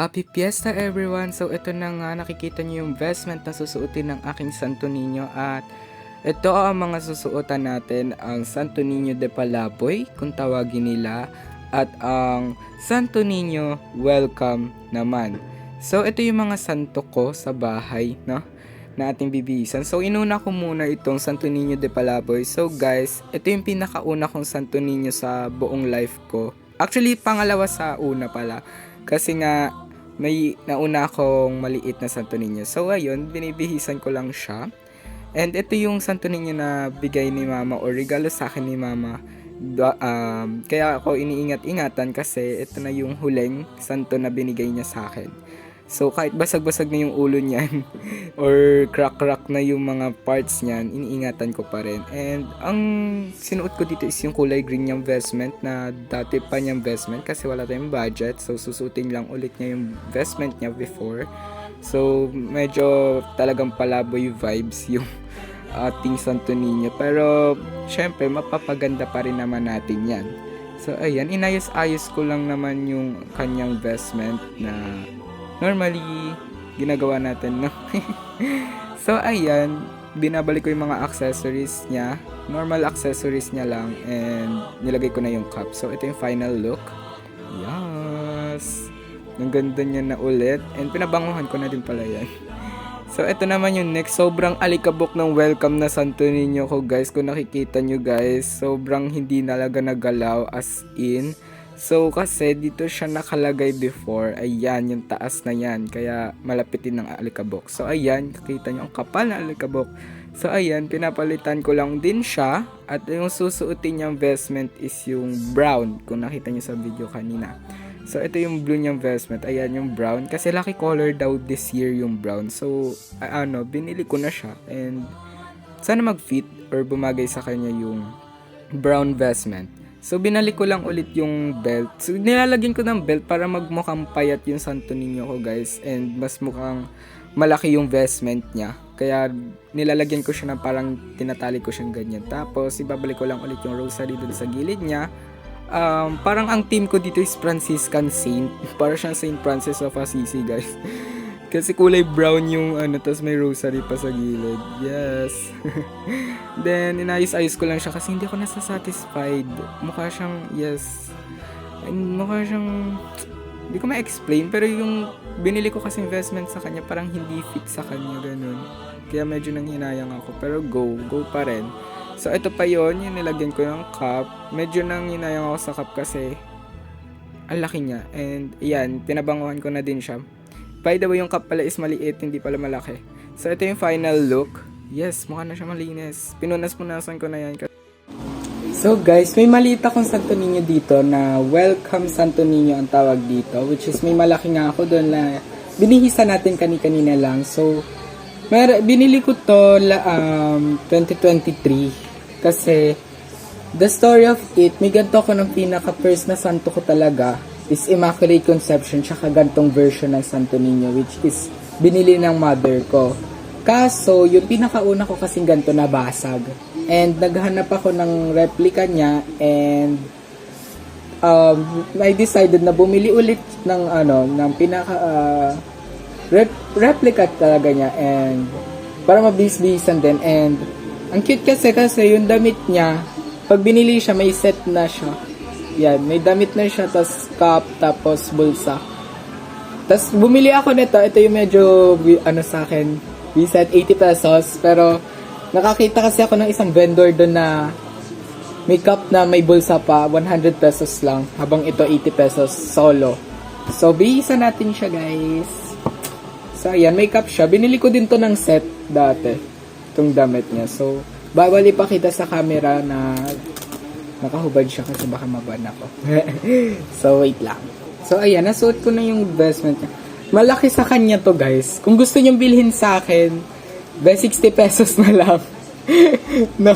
Happy Fiesta everyone! So ito na nga nakikita niyo yung vestment na susuotin ng aking Santo Niño at ito ang mga susuotan natin ang Santo Niño de Palaboy kung tawagin nila at ang Santo Niño Welcome naman. So ito yung mga santo ko sa bahay no na ating bibihisan. So inuna ko muna itong Santo Niño de Palaboy. So guys, ito yung pinakauna kong Santo Niño sa buong life ko. Actually, pangalawa sa una pala. Kasi nga, may nauna akong maliit na Santo Niño. So, ayun, binibihisan ko lang siya. And ito yung Santo Niño na bigay ni Mama or regalo sa akin ni Mama. Da- um, kaya ako iniingat-ingatan kasi ito na yung huling santo na binigay niya sa akin. So, kahit basag-basag na yung ulo niyan or crack-crack na yung mga parts niyan, iniingatan ko pa rin. And ang sinuot ko dito is yung kulay green niyang vestment na dati pa niyang vestment kasi wala tayong budget. So, susutin lang ulit niya yung vestment niya before. So, medyo talagang palaboy vibes yung ating Santo Niño. Pero, syempre, mapapaganda pa rin naman natin yan. So, ayan, inayos-ayos ko lang naman yung kanyang vestment na normally ginagawa natin, no? so, ayan, binabalik ko yung mga accessories niya. Normal accessories niya lang and nilagay ko na yung cup. So, ito yung final look. Yes! Ang ganda niya na ulit. And pinabanguhan ko na din pala yan. So, ito naman yung next. Sobrang alikabok ng welcome na Santo Niño ko, guys. Kung nakikita nyo, guys, sobrang hindi nalaga nagalaw as in. So, kasi dito siya nakalagay before. Ayan, yung taas na yan. Kaya, malapitin ng alikabok. So, ayan, nakita nyo ang kapal na alikabok. So, ayan, pinapalitan ko lang din siya. At yung susuotin niyang vestment is yung brown. Kung nakita nyo sa video kanina. So, ito yung blue niyang vestment. Ayan, yung brown. Kasi lucky color daw this year yung brown. So, ano, binili ko na siya. And, sana mag-fit or bumagay sa kanya yung brown vestment. So, binalik ko lang ulit yung belt. So, nilalagyan ko ng belt para magmukhang payat yung Santo Niño ko, guys. And, mas mukhang malaki yung vestment niya. Kaya, nilalagyan ko siya ng parang tinatali ko siyang ganyan. Tapos, ibabalik ko lang ulit yung rosary doon sa gilid niya. Um, parang ang team ko dito is Franciscan Saint. Para siyang Saint Francis of Assisi, guys. Kasi kulay brown yung ano, tapos may rosary pa sa gilid. Yes. Then, inayos-ayos ko lang siya kasi hindi ako nasa-satisfied. Mukha siyang, yes. And mukha siyang, hindi ko ma-explain, pero yung binili ko kasi investment sa kanya, parang hindi fit sa kanya, ganun. Kaya medyo nanghinayang ako. Pero go, go pa rin. So, ito pa yon yung nilagyan ko ng cup. Medyo nang hinayang ako sa cup kasi ang laki niya. And, yan, pinabanguhan ko na din siya. By the way, yung cup pala is maliit, hindi pala malaki. So, ito yung final look. Yes, mukha na siya malinis. Pinunas-punasan ko na yan. So guys, may maliit akong Santo Niño dito na Welcome Santo Niño ang tawag dito. Which is may malaki nga ako doon na binihisa natin kani-kanina lang. So, mer binili ko to la, um, 2023 kasi the story of it, may ganito ako ng pinaka first na santo ko talaga is Immaculate Conception tsaka gantong version ng Santo Niño which is binili ng mother ko. Kaso, yung pinakauna ko kasing ganito nabasag. And naghanap ako ng replica niya and um, I decided na bumili ulit ng ano, ng pinaka uh, rep- replica talaga niya and para mabis-bisan din and ang cute kasi kasi yung damit niya pag binili siya may set na siya yan may damit na siya tapos cup tapos bulsa tapos bumili ako nito ito yung medyo ano sa akin reset 80 pesos pero nakakita kasi ako ng isang vendor doon na may cup na may bulsa pa 100 pesos lang habang ito 80 pesos solo so bihisan natin siya guys So, ayan, may cup siya. Binili ko din to ng set dati. Itong damit niya. So, bawal ipakita sa camera na nakahubad siya kasi baka maban ako. so, wait lang. So, ayan, nasuot ko na yung investment niya. Malaki sa kanya to, guys. Kung gusto niyong bilhin sa akin, be 60 pesos na lang. no?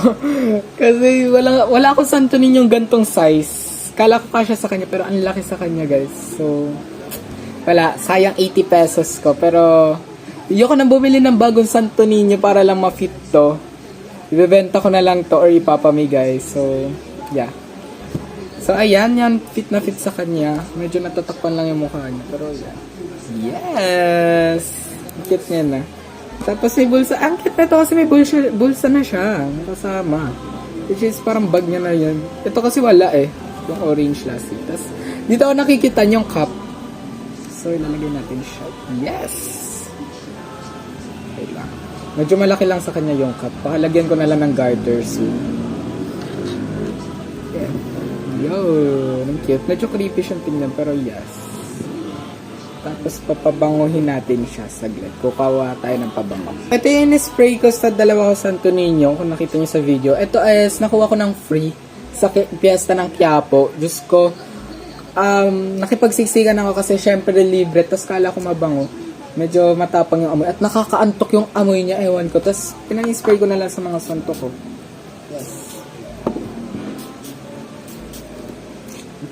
Kasi wala, wala akong santo ninyong gantong size. Kala ko kasya sa kanya, pero ang laki sa kanya, guys. So, wala, sayang 80 pesos ko. Pero, ayoko nang bumili ng bagong Santo Niño para lang ma-fit to. Ibebenta ko na lang to or ipapamigay. So, yeah. So, ayan, yan, fit na fit sa kanya. Medyo natatakpan lang yung mukha niya. Pero, yan. Yes! Cute niya na. Tapos may bulsa. Ang cute na ito kasi may bulsa, bulsa na siya. Kasama. Which is parang bag niya na yun. Ito kasi wala eh. Yung orange lastik. Tapos, dito ako nakikita yung cup. So, ilalagay natin siya. Yes! Wait lang. Medyo malaki lang sa kanya yung cup. Pakalagyan ko na lang ng garter soon. Yo, ang cute. Medyo creepy siyang tingnan pero yes. Tapos papabanguhin natin siya saglit. Kukawa tayo ng pabango. Ito yung spray ko sa dalawa ko Santo Niño. Kung nakita niyo sa video. Ito is nakuha ko ng free sa piyesta ng Quiapo. Diyos ko, um, nakipagsiksikan ako kasi syempre libre. Tapos kala ko mabango. Medyo matapang yung amoy. At nakakaantok yung amoy niya. Ewan ko. Tapos pinang-spray ko na lang sa mga santo ko. Yes.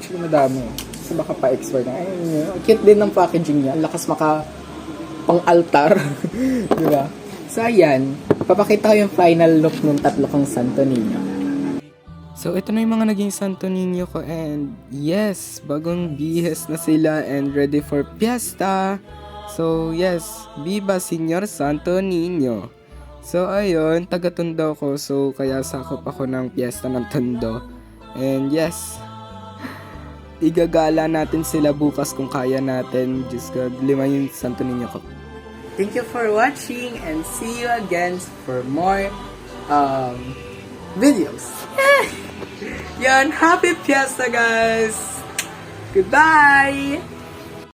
Actually, madami. Kasi baka pa-expert na. Ay, cute din ng packaging niya. Ang lakas maka pang-altar. Di ba? So, ayan. Papakita ko yung final look ng tatlo kong Santo Niño. So, ito na yung mga naging Santo Niño ko and yes, bagong bihes na sila and ready for fiesta. So, yes, Viva Señor Santo Niño. So, ayun, taga-tondo ko. So, kaya sakop ako ng piyesta ng tondo. And yes, igagala natin sila bukas kung kaya natin. Diyos ko, lima yung Santo Niño ko. Thank you for watching and see you again for more um, videos. Yan, happy fiesta guys! Goodbye!